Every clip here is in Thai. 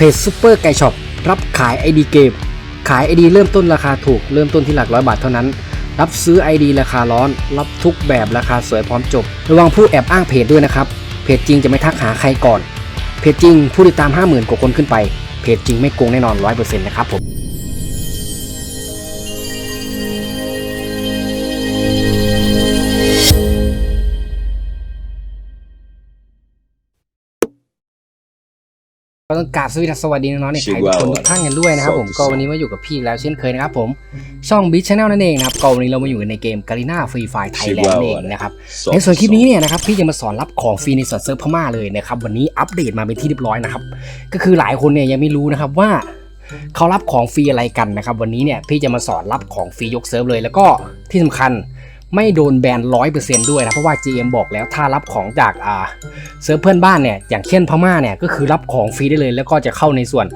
เพจซูเปอร์ไก่ช็อปรับขาย ID เกม ขาย ID เริ่มต้นราคาถูก เริ่มต้นที่หลักร้อยบาทเท่านั้น รับซื้อ ID ราคาร้อน รับทุกแบบราคาสวยพร้อมจบ ระวังผู้แอบอ้างเพจด้วยนะครับ เพจจริงจะไม่ทักหาใครก่อน เพจจริงผู้ติดตาม 50,000 กว่าคนขึ้นไป เพจจริงไม่โกงแน่นอน 100%นะครับผม ก็ต้องกราบสวัสดีน้องๆในไทยทุกคนทุกท่านกันด้วยนะครับผมก็วันนี้มาอยู่กับพี่อีกแล้วเช่นเคยนะครับผมช่อง b i t Channel นั่นเองนะครับก็วันนี้เรามาอยู่ในเกม Garena Free Fire Thailand นั่นเองนะครับในส่วนคลิปนี้เนี่ยนะครับพี่จะมาสอนรับของฟรีในส่วนเซิร์ฟพม่าเลยนะครับวันนี้อัปเดตมาเป็นที่เรียบร้อยนะครับก็คือหลายคนเนี่ยยังไม่รู้นะครับว่าเขารับของฟรีอะไรกันนะครับวันนี้เนี่ยพี่จะมาสอนรับของฟรียกเซิร์ฟเลย แล้วก็ที่สำคัญ ไม่โดนแบนร้อยเปอร์เซ็นต์ด้วยนะ เพราะว่า GM บอกแล้วถ้ารับของจากอ่าเซิร์ฟเพื่อนบ้านเนี่ย อย่างเช่นพม่าเนี่ย ก็คือรับของฟรีได้เลย แล้วก็จะเข้าในส่วน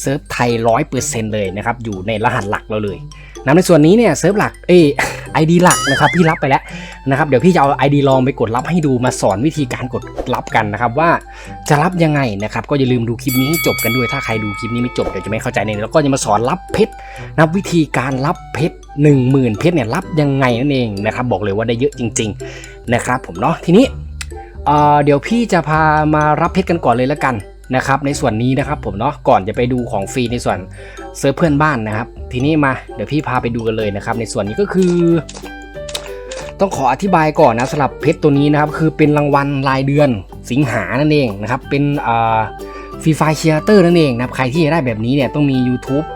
เซิร์ฟไทยร้อยเปอร์เซ็นต์เลยนะครับ อยู่ในรหัสหลักเราเลย นะในส่วนนี้เนี่ยเซิร์ฟหลักเอไอดีหลักนะครับพี่รับไปแล้วนะครับเดี๋ยวพี่จะเอา ID ลองไปกดรับให้ดูมาสอนวิธีการกดรับกันนะครับว่าจะรับยังไงนะครับก็อย่าลืมดูคลิปนี้ให้จบกันด้วยถ้าใครดูคลิปนี้ไม่จบเดี๋ยวจะไม่เข้าใจเนี่ยแล้วก็จะมาสอนรับเพชรนะวิธีการรับเพชรหนึ่งหมื่นเพชรเนี่ยรับยังไงนั่นเองนะครับบอกเลยว่าได้เยอะจริง ๆนะครับผมเนาะทีนี้เเดี๋ยวพี่จะพามารับเพชรกันก่อนเลยแล้วกัน นะครับในส่วนนี้นะครับผมเนาะก่อนจะไปดูของฟรีในส่วนเซิร์ฟเพื่อนบ้านนะครับ ทีนี้มาเดี๋ยวพี่พาไปดูกันเลยนะครับ ในส่วนนี้ก็คือ ต้องขออธิบายก่อนนะสำหรับเพชรตัวนี้นะครับ คือเป็นรางวัลรายเดือนสิงหานั่นเองนะครับ เป็นฟรีไฟเชียร์เตอร์นั่นเองนะครับใครที่จะได้แบบนี้เนี่ยต้องมี YouTube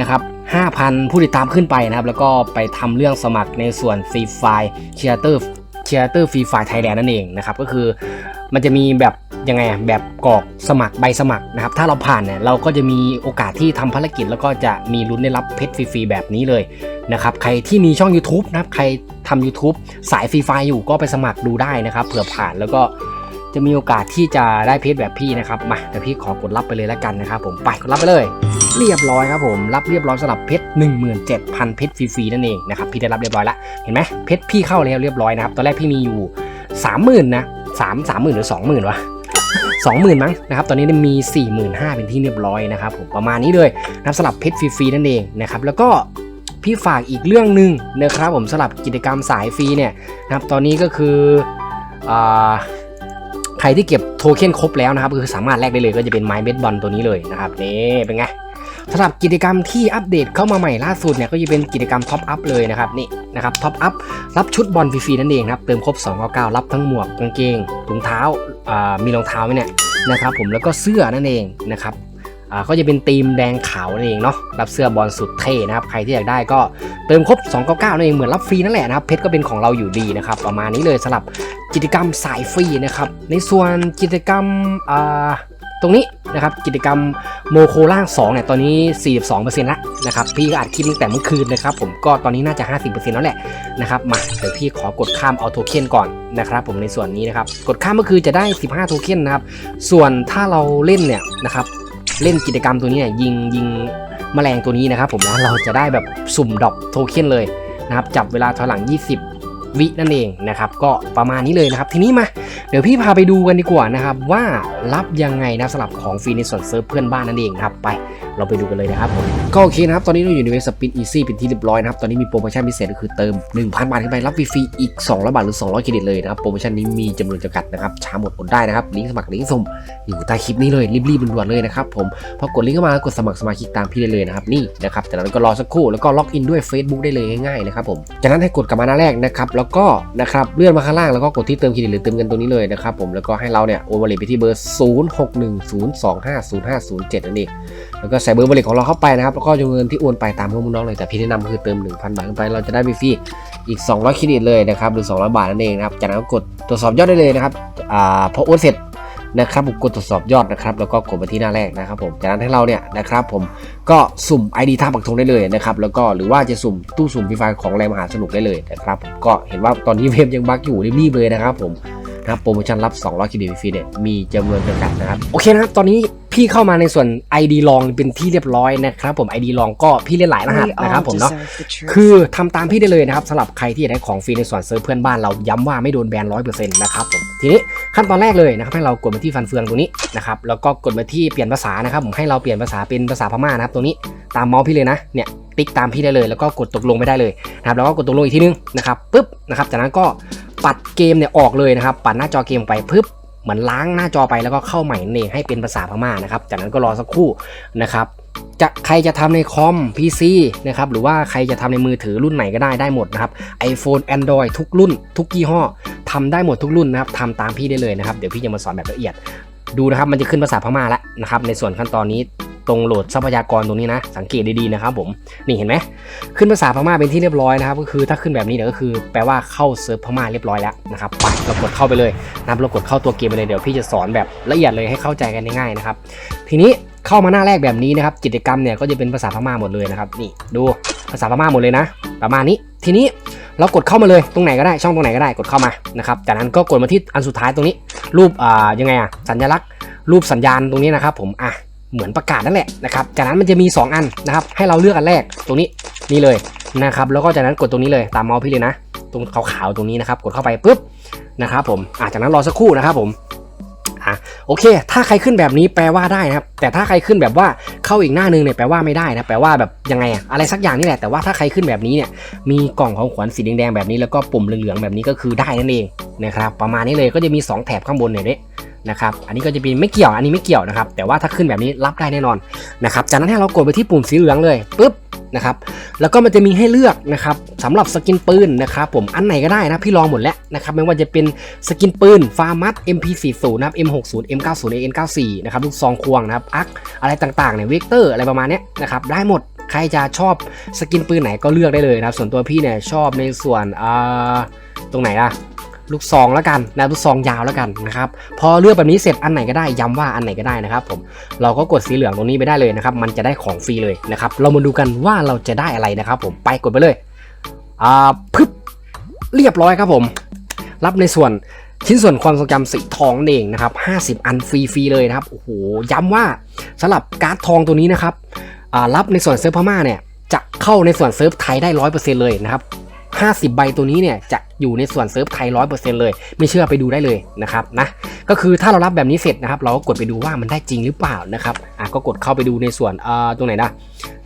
นะครับ5,000 ผู้ติดตามขึ้นไปนะครับ แล้วก็ไปทำเรื่องสมัครในส่วนฟรีไฟเชียร์เตอร์เชียร์เตอร์ฟรีไฟไทยแลนด์นั่นเองนะครับก็คือมันจะมีแบบ ยังไงอะแบบกรอกสมัครใบสมัครนะครับ ถ้าเราผ่านเนี่ยเราก็จะมีโอกาสที่ทำภารกิจ แล้วก็จะมีลุ้นได้รับเพชรฟรีๆแบบนี้เลยนะครับใครที่มีช่อง YouTube นะครับใครทำ YouTube สายฟรีไฟอยู่ก็ไปสมัครดูได้นะครับเผื่อผ่านแล้วก็จะมีโอกาสที่จะได้เพชรแบบพี่นะครับมาเดี๋ยวพี่ขอกดรับไปเลยแล้วกันนะครับผมไปกดรับไปเลย เรียบร้อยครับผมรับเรียบร้อยสำหรับเพชร17,000 เพชรฟรีๆนั่นเองนะครับพี่ได้รับเรียบร้อยแล้วเห็นไหมเพชรพี่เข้าแล้วเรียบร้อยนะครับตอนแรกพี่มีอยู่ 30,000นะสามสามหมื่นหรือ20,000วะ 20,000 มั้งนะครับ ตอนนี้มี 45,000 เป็นที่เรียบร้อยนะครับผมประมาณนี้เลยนะครับสำหรับเพชรฟรีๆนั่นเองนะครับแล้วก็พี่ฝากอีกเรื่องหนึ่งนะครับผมสำหรับกิจกรรมสายฟรีเนี่ยนะครับตอนนี้ก็คืออใครที่เก็บโทเค็นครบแล้วนะครับคือสามารถแลกได้เลยก็จะเป็นไม้เบสบอลตัวนี้เลยนะครับนี่เป็นไง สำหรับกิจกรรมที่อัปเดตเข้ามาใหม่ล่าสุดเนี่ยก็จะเป็นกิจกรรมท็อปอัพเลยนะครับนี่นะครับท็อปอัพรับชุดบอลฟรีๆนั่นเองครับเติมครบ299รับทั้งหมวกกางเกงถุงเท้าอ่ามีรองเท้าไหมเนี่ยนะครับผมแล้วก็เสื้อนั่นเองนะครับก็จะเป็นธีมแดงขาวนั่นเองเนาะรับเสื้อบอลสุดเท่นะครับใครที่อยากได้ก็เติมครบ 299นั่นเองเหมือนรับฟรีนั่นแหละนะครับเพชรก็เป็นของเราอยู่ดีนะครับประมาณนี้เลยสำหรับกิจกรรมสายฟรีนะครับในส่วนกิจกรรมอ่า ตรงนี้นะครับกิจกรรมโมโคล่าง2เนี่ยตอนนี้ 42%แล้วนะครับพี่ก็อัดคลิปตั้งแต่เมื่อคืนนะครับผมก็ตอนนี้น่าจะ 50%แล้วแหละนะครับมาเดี๋ยวพี่ขอกดข้ามเอาโทเค็นก่อนนะครับผมในส่วนนี้นะครับกดข้ามก็คือจะได้ 15 โทเค็นนะครับส่วนถ้าเราเล่นเนี่ยนะครับเล่นกิจกรรมตัวนี้เนี่ยยิงยิงแมลงตัวนี้นะครับผมนะเราจะได้แบบสุ่มดอปโทเค็นเลยนะครับจับเวลาถอยหลัง 20 วินั่นเองนะครับก็ประมาณนี้เลยนะครับทีนี้มา เดี๋ยวพี่พาไปดูกันดีกว่านะครับว่ารับยังไงนะสำหรับของฟรีในส่วนเซิร์ฟเพื่อนบ้านนั่นเองครับไป เราไปดูกันเลยนะครับผมก็โอเคนะครับตอนนี้เราอยู่ในเว็บสปินอีซี่เป็นที่เรียบร้อยนะครับตอนนี้มีโปรโมชั่นพิเศษก็คือเติม 1,000 บาทขึ้นไปรับฟรีอีก200บาทหรือ 200เครดิตเลยนะครับโปรโมชั่นนี้มีจำนวนจำกัดนะครับช้าหมดอดได้นะครับลิงก์สมัครลิงก์ส่งอยู่ใต้คลิปนี้เลยรีบๆด่วนๆเลยนะครับผมพอกดลิงก์เข้ามาแล้วกดสมัครสมาชิกตามพี่ได้เลยนะครับนี่นะครับจากนั้นก็รอสักครู่แล้วก็ล็อกอินด้วย Facebook ได้เลยง่ายๆนะครับผมจากนั้นให้กดกลับมาหน้าแรกนะครับแล้วก็นะครับเลื่อนมาข้างล่างแล้วก็กดที่เติมเครดิตหรือเติมเงินตัวนี้เลยนะครับผมแล้วก็ให้เราเนี่ยโอนวอลเล็ตไปที่เบอร์ 0610250507 นั่นเองแล้วก็ใส่เบอร์วอลเล็ตของเราเข้าไปนะครับแล้วก็จำนวนเงินที่โอนไปตามข้อมูลน้องเลยแต่พี่แนะนำคือเติม 1,000 บาทขึ้นไปเราจะได้ฟรีอีก 200 เครดิตเลยนะครับหรือ 200 บาทนั่นเองนะครับจากนั้นก็กดตรวจสอบยอดได้เลยนะครับอ่าพอโอนเสร็จนะครับผมกดตรวจสอบยอดนะครับแล้วก็กดไปที่หน้าแรกนะครับผมจากนั้นให้เราเนี่ยนะครับผมก็สุ่ม ID ท่าปักธงได้เลยนะครับแล้วก็หรือว่าจะสุ่มตู้สุ่มฟรีไฟของแรงมหาสนุกได้เลยนะครับก็เห็นว่าตอนนี้เวฟยังบั๊กอยู่รีบๆเลยนะครับผม นะครับโปรโมชั่นรับ 200 เครดิตฟรีเนี่ยมีจำนวนจำกัดนะครับ โอเคนะครับ ตอนนี้พพี่เข้ามาในส่วน ID ลองเป็นที่เรียบร้อยนะครับผม ID ลองก็พี่เล่นหลายรหัส We นะครับ all ผมเนาะ deserve the truth. คือทำตามพี่ได้เลยนะครับสำหรับใครที่อยากได้ของฟรีในส่วนเซิร์ฟเพื่อนบ้านเราย้ำว่าไม่โดนแบนร้อยเปอร์เซ็นต์นะครับผมทีนี้ขั้นตอนแรกเลยนะครับให้เรากดมาที่ฟันเฟืองตรงนี้นะครับแล้วก็กดมาที่เปลี่ยนภาษานะครับผมให้เราเปลี่ยนภาษาเป็นภาษาพม่านะครับตรงนี้ตามเมาส์พี่เลยนะเนี่ยติ๊กตามพี่ได้เลย แล้วก็กดตกลงไม่ได้เลยนะครับแล้วก็กดตกลงอีกทีนึงนะครับปุ๊บนะครับจากนั้นก็ ปัดเกมเนี่ยออกเลยนะครับ ปัดหน้าจอเกมไปปุ๊บเหมือนล้างหน้าจอไปแล้วก็เข้าใหม่นั่นเองให้เป็นภาษาพม่านะครับ จากนั้นก็รอสักครู่นะครับจะใครจะทำในคอม PC นะครับหรือว่าใครจะทำในมือถือรุ่นไหนก็ได้ได้หมดนะครับ iPhone Android ทุกรุ่น ทุกยี่ห้อทำได้หมดทุกรุ่นนะครับทำตามพี่ได้เลยนะครับ เดี๋ยวพี่จะมาสอนแบบละเอียด ดูนะครับมันจะขึ้นภาษาพม่าแล้วนะครับในส่วนขั้นตอนนี้ ตรงโหลดทรัพยากรตรงนี้นะ สังเกตดีๆนะครับผมนี่เห็นไหมขึ้นภาษาพม่าเป็นที่เรียบร้อยนะครับก็คือถ้าขึ้นแบบนี้เดี๋ยวก็คือแปลว่าเข้าเซิร์ฟพม่าเรียบร้อยแล้วนะครับไปเรากดเข้าไปเลยนะครับเรากดเข้าตัวเกมไปเลยเดี๋ยวพี่จะสอนแบบละเอียดเลยให้เข้าใจกันง่ายๆนะครับทีนี้เข้ามาหน้าแรกแบบนี้นะครับกิจกรรมเนี่ยก็จะเป็นภาษาพม่าหมดเลยนะครับนี่ดูภาษาพม่าหมดเลยนะ ประมาณนี้ทีนี้เรากดเข้ามาเลยตรงไหนก็ได้ช่องตรงไหนก็ได้กดเข้ามานะครับจากนั้นก็กดมาที่อันสุดท้ายตรงนี้ รูปอ่ายังไงอะสัญลักษณ์ รูปสัญญาณตรงนี้นะครับผมอะ เหมือนประกาศนั่นแหละนะครับ จากนั้นมันจะมี 2 อันนะครับ ให้เราเลือกอันแรกตรงนี้นี่เลยนะครับ แล้วก็จากนั้นกดตรงนี้เลยตามเมาส์พี่เลยนะ ตรงขาวๆตรงนี้นะครับ กดเข้าไปปุ๊บนะครับผมอะจากนั้นรอสักครู่นะครับผมอะโอเค ถ้าใครขึ้นแบบนี้แปลว่าได้นะครับ แต่ถ้าใครขึ้นแบบว่าเข้าอีกหน้านึงเนี่ยแปลว่าไม่ได้นะ แปลว่าแบบยังไงอะอะไรสักอย่างนี่แหละ แต่ว่าถ้าใครขึ้นแบบนี้เนี่ย มีกล่องของขวัญสีแดงๆแบบนี้แล้วก็ปุ่มเหลืองๆแบบนี้ก็คือได้นั่นเองนะครับ ประมาณนี้เลยก็จะมี 2 แถบข้างบนเนี่ยเนะครับ อันนี้ก็จะเป็นไม่เกี่ยว อันนี้ไม่เกี่ยวนะครับ แต่ว่าถ้าขึ้นแบบนี้รับได้แน่นอนนะครับ จากนั้นให้เรากดไปที่ปุ่มสีเหลืองเลยปุ๊บนะครับแล้วก็มันจะมีให้เลือกนะครับสำหรับสกินปืนนะครับผมอันไหนก็ได้นะพี่ลองหมดแล้วนะครับไม่ว่าจะเป็นสกินปืนฟาร์มัส MP40 นะครับ M60 M90 AN94 นะครับลูกซองควงนะครับอักอะไรต่างๆเนี่ยเวกเตอร์อะไรประมาณนี้นะครับได้หมดใครจะชอบสกินปืนไหนก็เลือกได้เลยนะครับส่วนตัวพี่เนี่ยชอบในส่วนอ่าตรงไหนล่ะ ลูกซองแล้วกันนะลูกซองยาวแล้วกันนะครับพอเลือกแบบนี้เสร็จอันไหนก็ได้ย้ำว่าอันไหนก็ได้นะครับผมเราก็กดสีเหลืองตรงนี้ไปได้เลยนะครับมันจะได้ของฟรีเลยนะครับเรามาดูกันว่าเราจะได้อะไรนะครับผมไปกดไปเลยอ่าพึบเรียบร้อยครับผม รับในส่วนชิ้นส่วนความทรงจำสีทองนั่นเองนะครับ 50 อันฟรีๆเลยนะครับโอ้โหย้ำว่าสำหรับการ์ดทองตัวนี้นะครับอ่ารับในส่วนเซิร์ฟพม่าเนี่ยจะเข้าในส่วนเซิร์ฟไทยได้ 100%เลยนะครับ 50 ใบตัวนี้เนี่ยจะอยู่ในส่วนเซิร์ฟไทย100%เลย ไม่เชื่อไปดูได้เลยนะครับนะก็คือถ้าเรารับแบบนี้เสร็จนะครับ เราก็กดไปดูว่ามันได้จริงหรือเปล่านะครับอะก็กดเข้าไปดูในส่วนเอ่อตรงไหนนะ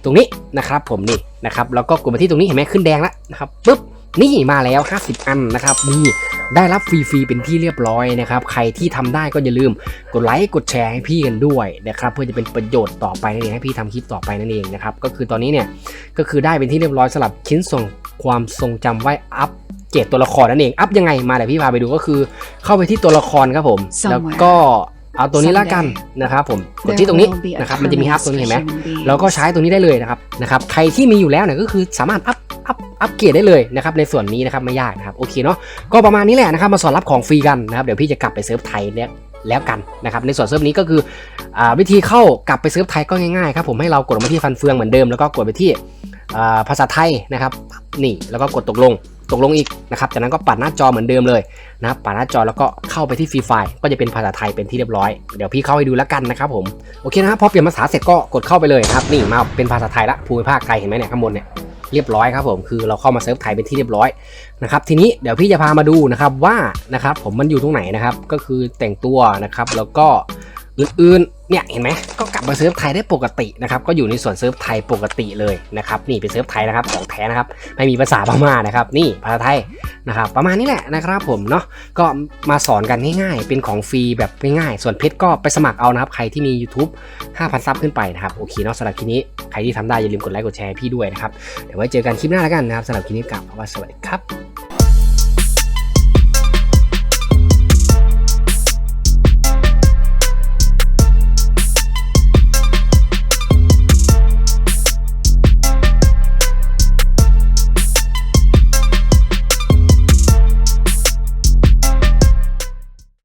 ตรงนี้นะครับผมนี่นะครับแล้วก็กดมาที่ตรงนี้เห็นไหมขึ้นแดงแล้วนะครับปุ๊บนี่มาแล้ว 50 อันนะครับนี่ได้รับฟรีๆเป็นที่เรียบร้อยนะครับ ใครที่ทำได้ก็อย่าลืมกดไลค์กดแชร์ให้พี่กันด้วยนะครับเพื่อจะเป็นประโยชน์ต่อไปนั่นเองให้พี่ทำคลิปต่อไปนั่นเองนะครับก็คือตอนนี้เนี่ยก็คือได้เป็นที่เรียบร้อยสำหรับชิ้นส่ง ความทรงจำไว้อัพเกรดตัวละครนั่นเอง อัพยังไงมาเดี๋ยวพี่พาไปดูก็คือ เข้าไปที่ตัวละครครับผม Somewhere แล้วก็เอาตัวนี้ละกันนะครับผมกด There ที่ตรงนี้ will be a นะครับมันจะมีอัพ permanent ตรงนี้เห็นไหม session in เราก็ใช้ตัวนี้ได้เลยนะครับนะครับใครที่มีอยู่แล้วเนี่ยก็คือสามารถอัพอัพอัพเกรดได้เลยนะครับในส่วนนี้นะครับไม่ยากนะครับโอเคเนาะก็ประมาณนี้แหละนะครับมาสอนรับของฟรีกันนะครับเดี๋ยวพี่จะกลับไปเซิร์ฟไทยเนี่ยแล้วกันนะครับในส่วนเซิร์ฟนี้ก็คืออ่าวิธีเข้ากลับไปเซิร์ฟไทยก็ง่ายๆครับผมให้เรากดมาที่ฟันเฟืองเหมือนเดิมแล้วก็กดไปที่อ่า ภาษาไทยนะครับนี่แล้วก็กดตกลงตกลงอีกนะครับจากนั้นก็ปัดหน้าจอเหมือนเดิมเลยนะครับปัดหน้าจอแล้วก็เข้าไปที่ฟรีไฟล์ก็จะเป็นภาษาไทยเป็นที่เรียบร้อยเดี๋ยวพี่เข้าให้ดูแล้วกันนะครับผมโอเคนะครับพอเปลี่ยนภาษาเสร็จก็กดเข้าไปเลยครับนี่มาเป็นภาษาไทยละภูมิภาคไทยเห็นไหมเนี่ยข้างบนเนี่ยเรียบร้อยครับผมคือเราเข้ามาเซิร์ฟไทยเป็นที่เรียบร้อยนะครับทีนี้เดี๋ยวพี่จะพามาดูนะครับว่านะครับผมมันอยู่ตรงไหนนะครับก็คือแต่งตัวนะครับแล้วก็ อื่นๆ เนี่ยเห็นไหมก็กลับมาเซิร์ฟไทยได้ปกตินะครับก็อยู่ในส่วนเซิร์ฟไทยปกติเลยนะครับนี่เป็นเซิร์ฟไทยนะครับของแท้นะครับไม่มีภาษาพม่านะครับนี่ภาษาไทยนะครับประมาณนี้แหละนะครับผมเนาะก็มาสอนกันง่ายๆ เป็นของฟรีแบบง่ายๆส่วนเพชรก็ไปสมัครเอานะครับใครที่มี YouTube 5,000 ซับขึ้นไปนะครับโอเคเนาะสำหรับคลิปนี้ใครที่ทำได้อย่าลืมกดไลค์กดแชร์พี่ด้วยนะครับเดี๋ยวไว้เจอกันคลิปหน้าแล้วกันนะครับสำหรับคลิปนี้กลับว่าสวัสดีครับ